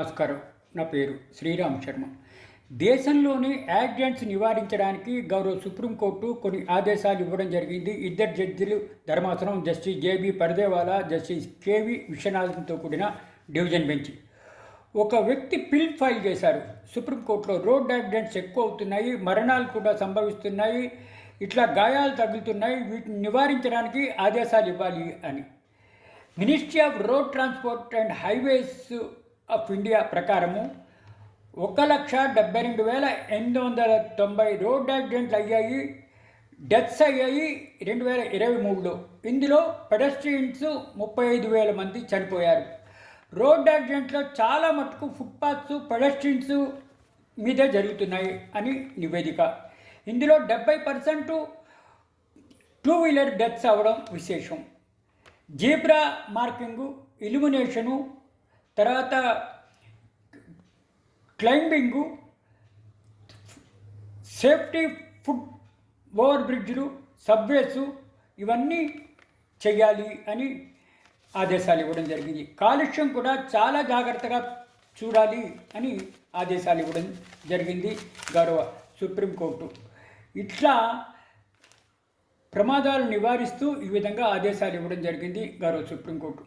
నమస్కారం నా పేరు శ్రీరామ్ శర్మ. దేశంలోని యాక్సిడెంట్స్ నివారించడానికి గౌరవ సుప్రీంకోర్టు కొన్ని ఆదేశాలు ఇవ్వడం జరిగింది. ఇద్దరు జడ్జిలు ధర్మాసనం justice J B Pardiwala justice K V విశ్వనాథన్తో కూడిన డివిజన్ బెంచ్. ఒక వ్యక్తి పిల్ ఫైల్ చేశారు. సుప్రీంకోర్టులో రోడ్ యాక్సిడెంట్స్ ఎక్కువ అవుతున్నాయి మరణాలు కూడా సంభవిస్తున్నాయి ఇట్లా గాయాలు తగులుతున్నాయి వీటిని నివారించడానికి ఆదేశాలు ఇవ్వాలి అని. Ministry of road transport and highways of India ప్రకారము ఒక లక్ష డెబ్బై రెండు వేల ఎనిమిది వందల తొంభై రోడ్ యాక్సిడెంట్లు అయ్యాయి డెత్స్ అయ్యాయి రెండు వేల ఇరవై మూడులో. ఇందులో పెడస్ట్రియన్స్ ముప్పై ఐదు వేల మంది చనిపోయారు. రోడ్ యాక్సిడెంట్లో చాలా మటుకు ఫుట్పాత్స్ పెడస్ట్రియన్స్ మీదే జరుగుతున్నాయి అని నివేదిక. ఇందులో డెబ్బై పర్సెంట్ టూ వీలర్ డెత్స్ అవ్వడం విశేషం. జీబ్రా మార్కింగు ఇల్యుమినేషను తర్వాత క్లైంబింగు సేఫ్టీ ఫుడ్ ఓవర్ బ్రిడ్జ్లు సబ్వేసు ఇవన్నీ చేయాలి అని ఆదేశాలు ఇవ్వడం జరిగింది. కాలుష్యం కూడా చాలా జాగ్రత్తగా చూడాలి అని ఆదేశాలు ఇవ్వడం జరిగింది గౌరవ సుప్రీంకోర్టు. ఇట్లా ప్రమాదాలు నివారిస్తూ ఈ విధంగా ఆదేశాలు ఇవ్వడం జరిగింది గౌరవ సుప్రీంకోర్టు.